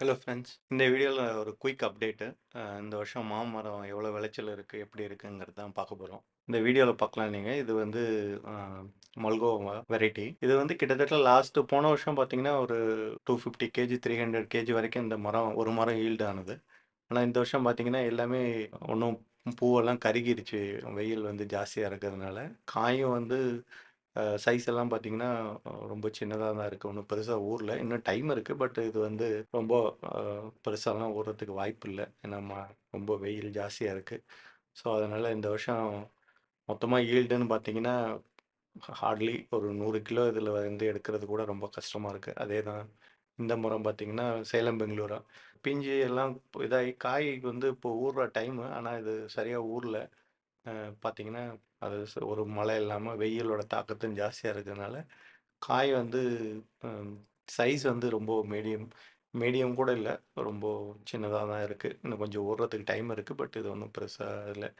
Hello friends இந்த வீடியோவில் ஒரு குயிக் அப்டேட்டு இந்த வருஷம் மாமரம் எவ்வளோ விளைச்சல் இருக்குது எப்படி இருக்குங்கிறது தான் பார்க்க போகிறோம் இந்த வீடியோவில் பார்க்கலாம் நீங்கள் இது வந்து மல்கோவா வெரைட்டி இது வந்து கிட்டத்தட்ட லாஸ்ட்டு போன வருஷம் பார்த்தீங்கன்னா ஒரு two fifty KG three hundred KG வரைக்கும் இந்த மரம் ஒரு மரம் ஈல்டு ஆனது. ஆனால் இந்த வருஷம் பார்த்தீங்கன்னா எல்லாமே ஒன்றும் பூவெல்லாம் கருகிருச்சு. வெயில் வந்து ஜாஸ்தியாக இருக்கிறதுனால. காயும் வந்து சைஸ் எல்லாம் பார்த்தீங்கன்னா ரொம்ப சின்னதாக தான் இருக்குது ஒன்றும் பெருசாக ஊரில் இன்னும் டைம் இருக்குது பட் இது வந்து ரொம்ப பெருசாலாம் ஊறுறதுக்கு வாய்ப்பு இல்லை. ஏன்னா ரொம்ப வெயில் ஜாஸ்தியாக இருக்குது ஸோ அதனால் இந்த வருஷம் மொத்தமாக ஈல்டுன்னு பார்த்தீங்கன்னா ஹார்ட்லி ஒரு நூறு கிலோ இதில் வந்து எடுக்கிறது கூட ரொம்ப கஷ்டமாக இருக்குது அதே தான் இந்த முறம் பார்த்தீங்கன்னா சேலம் பெங்களூரா. பிஞ்சு எல்லாம் இதாகி காய் வந்து இப்போ ஊறுற டைமு ஆனால் இது சரியாக ஊரில் பார்த்தீங்கன்னா அது ஒரு மழை இல்லாமல் வெயிலோட தாக்கத்தும் ஜாஸ்தியாக இருக்கிறதுனால காய் வந்து சைஸ் வந்து ரொம்ப மீடியம் மீடியம் கூட இல்லை. ரொம்ப சின்னதாக தான் இருக்குது இன்னும் கொஞ்சம் ஓடுறதுக்கு டைம் இருக்குது பட் இது ஒன்றும் பெருசாக இல்லை.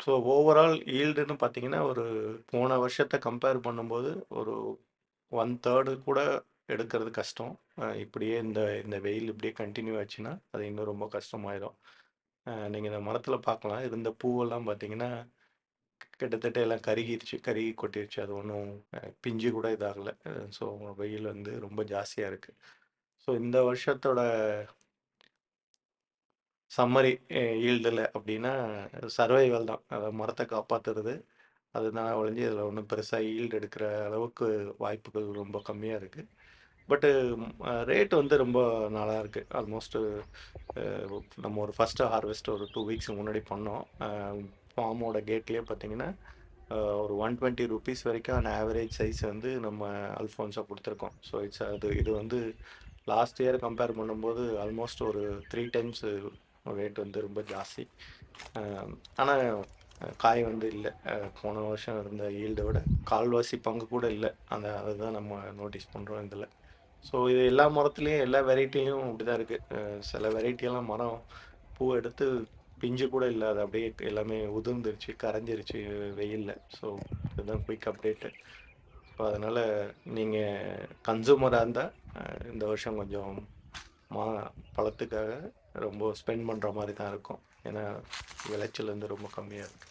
ஸோ ஓவரால் ஈல்டுன்னு பார்த்தீங்கன்னா ஒரு போன வருஷத்தை கம்பேர் பண்ணும்போது ஒரு ஒன் தேர்டு கூட எடுக்கிறது கஷ்டம். இப்படியே இந்த இந்த வெயில் இப்படியே கண்டினியூ ஆச்சுன்னா அது இன்னும் ரொம்ப கஷ்டமாயிடும் நீங்கள் இந்த மரத்தில் பார்க்கலாம் இருந்த பூவெல்லாம் பார்த்தீங்கன்னா கிட்டத்தட்ட எல்லாம் கருகிருச்சு கருகி கொட்டிருச்சு. அது ஒன்றும் பிஞ்சு கூட இதாகலை. ஸோ வெயில் வந்து ரொம்ப ஜாஸ்தியாக இருக்குது ஸோ இந்த வருஷத்தோட சம்மரி ஈல்டில் அப்படின்னா சர்வைவல் தான். அதை மரத்தை காப்பாற்றுறது அதுதான் ஒழிஞ்சு இதில் ஒன்றும் பெருசாக ஈல்டு எடுக்கிற அளவுக்கு வாய்ப்புகள் ரொம்ப கம்மியாக இருக்குது பட்டு ரேட் வந்து ரொம்ப நல்லா இருக்குது ஆல்மோஸ்ட்டு நம்ம ஒரு ஃபஸ்ட்டு ஹார்வெஸ்ட் ஒரு டூ வீக்ஸ் முன்னாடி பண்ணோம். ஃபார்மோட கேட்லேயே பார்த்தீங்கன்னா ஒரு ஒன் டுவெண்ட்டி ருபீஸ் வரைக்கும் அந்த ஆவரேஜ் சைஸ் வந்து நம்ம அல்ஃபோன்ஸாக கொடுத்துருக்கோம். ஸோ இட்ஸ் அது இது வந்து லாஸ்ட் இயர் கம்பேர் பண்ணும்போது ஆல்மோஸ்ட் ஒரு த்ரீ டைம்ஸ் ரேட் வந்து ரொம்ப ஜாஸ்தி. ஆனால் காய் வந்து இல்லை. போன வருஷம் இருந்த ஈல்டை விட கால்வாசி பங்கு கூட இல்லை. அந்த அதுதான் நம்ம நோட்டீஸ் பண்ணுறோம் இதில். ஸோ இது எல்லா மரத்துலேயும் எல்லா வெரைட்டிலையும் அப்படி தான் இருக்குது சில வெரைட்டியெல்லாம் மரம் பூ எடுத்து பிஞ்சு கூட இல்லை அது அப்படியே எல்லாமே உதிர்ந்துருச்சு கரைஞ்சிருச்சு வெயிலில். ஸோ இதுதான் குயிக் அப்டேட்டு ஸோ அதனால் நீங்கள் கன்சூமராக இருந்தால் இந்த வருஷம் கொஞ்சம் மா பழத்துக்காக ரொம்ப ஸ்பெண்ட் பண்ணுற மாதிரி தான் இருக்கும். ஏன்னா விளைச்சல் வந்து ரொம்ப கம்மியாக இருக்குது